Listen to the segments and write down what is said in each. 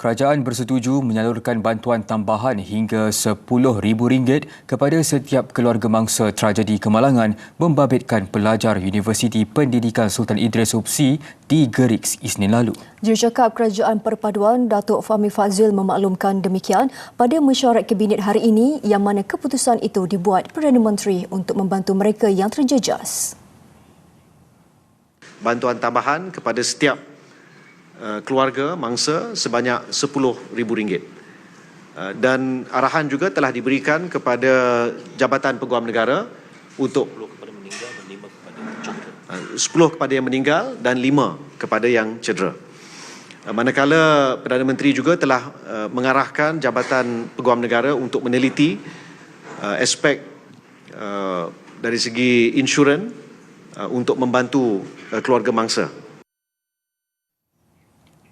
Kerajaan bersetuju menyalurkan bantuan tambahan hingga RM10,000 kepada setiap keluarga mangsa tragedi kemalangan membabitkan pelajar Universiti Pendidikan Sultan Idris UPSI di Geriks Isnin lalu. Jurucakap Kerajaan Perpaduan Datuk Fahmi Fazil memaklumkan demikian pada mesyuarat kabinet hari ini yang mana keputusan itu dibuat Perdana Menteri untuk membantu mereka yang terjejas. Bantuan tambahan kepada setiap Uh, keluarga mangsa sebanyak RM10,000. Uh, dan arahan juga telah diberikan kepada Jabatan Peguam Negara untuk 10 kepada meninggal dan 5 kepada cedera. 10 kepada yang meninggal dan 5 kepada yang cedera. Uh, manakala Perdana Menteri juga telah mengarahkan Jabatan Peguam Negara untuk meneliti aspek dari segi insurans untuk membantu keluarga mangsa.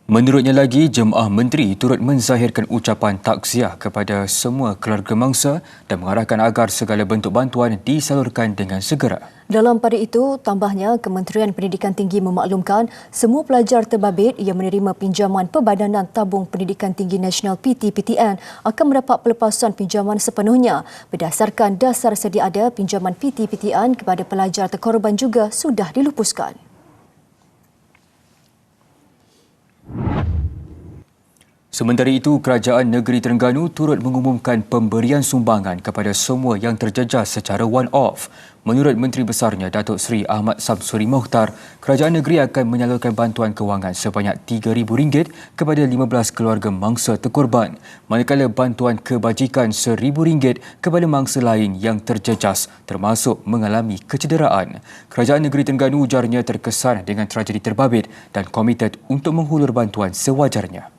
Menurutnya lagi, jemaah menteri turut menzahirkan ucapan takziah kepada semua keluarga mangsa dan mengarahkan agar segala bentuk bantuan disalurkan dengan segera. Dalam pada itu, tambahnya Kementerian Pendidikan Tinggi memaklumkan semua pelajar terbabit yang menerima pinjaman Perbadanan Tabung Pendidikan Tinggi Nasional PT-PTN akan mendapat pelepasan pinjaman sepenuhnya berdasarkan dasar sedia ada pinjaman PT-PTN kepada pelajar terkorban juga sudah dilupuskan. Sementara itu, Kerajaan Negeri Terengganu turut mengumumkan pemberian sumbangan kepada semua yang terjejas secara one-off. Menurut Menteri Besarnya Datuk Seri Ahmad Samsuri Mohtar, Kerajaan Negeri akan menyalurkan bantuan kewangan sebanyak RM3,000 kepada 15 keluarga mangsa terkorban, manakala bantuan kebajikan RM1,000 kepada mangsa lain yang terjejas termasuk mengalami kecederaan. Kerajaan Negeri Terengganu ujarnya terkesan dengan tragedi terbabit dan komited untuk menghulur bantuan sewajarnya.